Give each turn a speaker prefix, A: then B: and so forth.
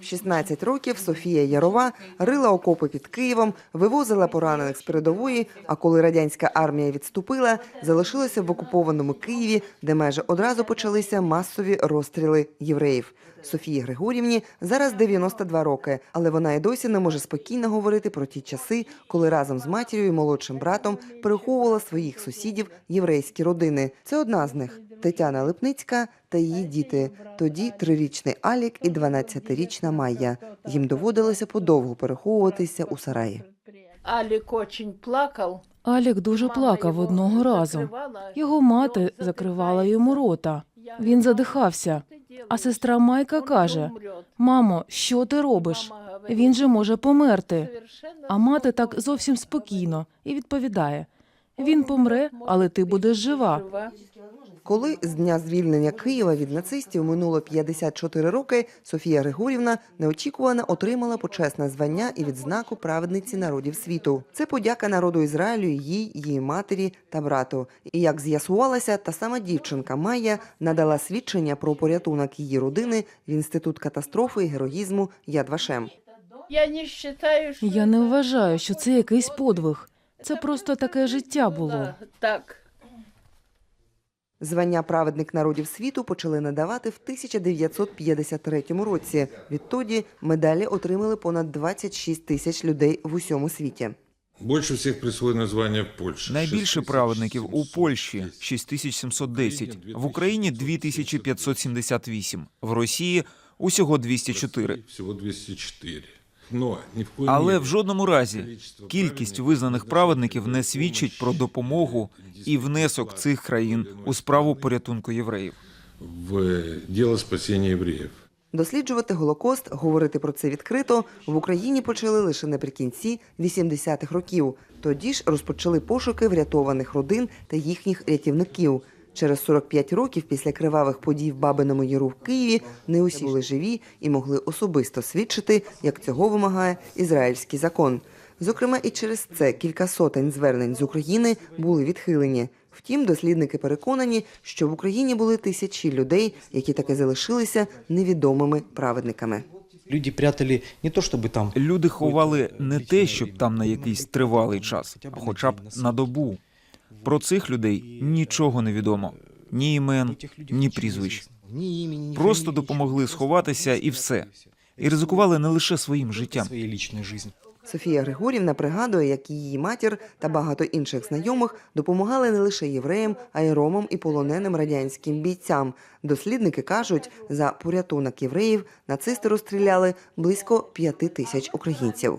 A: 16 років Софія Ярова рила окопи під Києвом, вивозила поранених з передової. А коли радянська армія відступила, залишилася в окупованому Києві, де майже одразу почалися масові розстріли євреїв. Софії Григорівні зараз 92 роки, але вона й досі не може спокійно говорити про ті часи, коли разом з матір'ю і молодшим братом переховувала своїх сусідів єврейські родини. Це одна з них Тетяна Липницька та її діти. Тоді трирічний Алік і 12-річна Майя. Їм доводилося подовго переховуватися у сараї.
B: Алик очень плакал.
C: Алік дуже плакав одного разу. Його мати закривала йому рота. Він задихався. А сестра Майка каже: Мамо, що ти робиш? Він же може померти. А мати так зовсім спокійно і відповідає: Він помре, але ти будеш жива.
A: Коли з дня звільнення Києва від нацистів минуло 54 роки, Софія Григорівна неочікувано отримала почесне звання і відзнаку праведниці народів світу. Це подяка народу Ізраїлю, їй, її матері та брату. І як з'ясувалося, та сама дівчинка Майя надала свідчення про порятунок її родини в інститут катастрофи і героїзму Яд Вашем.
B: Я не считаю, що
C: Я не вважаю, що це якийсь подвиг. Це просто таке життя було.
B: Так.
A: Звання праведник народів світу почали надавати в 1953 році. Відтоді медалі отримали понад 26 тисяч людей в усьому світі.
D: Больше всіх присвоєно звання в Польщі.
E: Найбільше праведників у Польщі 6710, в Україні 2578, в Росії усього 204.
D: Всього 204. Но ні в коїй
E: Але в жодному разі
D: кількість
E: кількість визнаних праведників не свідчить про допомогу і внесок цих країн у справу порятунку євреїв.
D: в діло спасіння євреїв.
A: Досліджувати Голокост, говорити про це відкрито в Україні почали лише наприкінці 80-х років. Тоді ж розпочали пошуки врятованих родин та їхніх рятівників. Через 45 років після кривавих подій в Бабиному Яру в Києві не усі були живі і могли особисто свідчити, як цього вимагає ізраїльський закон. Зокрема, і через це кілька сотень звернень з України були відхилені. Втім, дослідники переконані, що в Україні були тисячі людей, які таки залишилися невідомими праведниками.
F: Люди прятали не то, чтобы там...
E: Люди ховали не те, щоб там на якийсь тривалий час, а хоча б на добу. Про цих людей нічого не відомо. Ні імен, ні прізвищ. Просто допомогли сховатися і все. І ризикували не лише своїм життям.
A: Софія Григорівна пригадує, як її матір та багато інших знайомих допомагали не лише євреям, а й ромам і полоненим радянським бійцям. Дослідники кажуть, за порятунок євреїв нацисти розстріляли близько п'яти тисяч українців.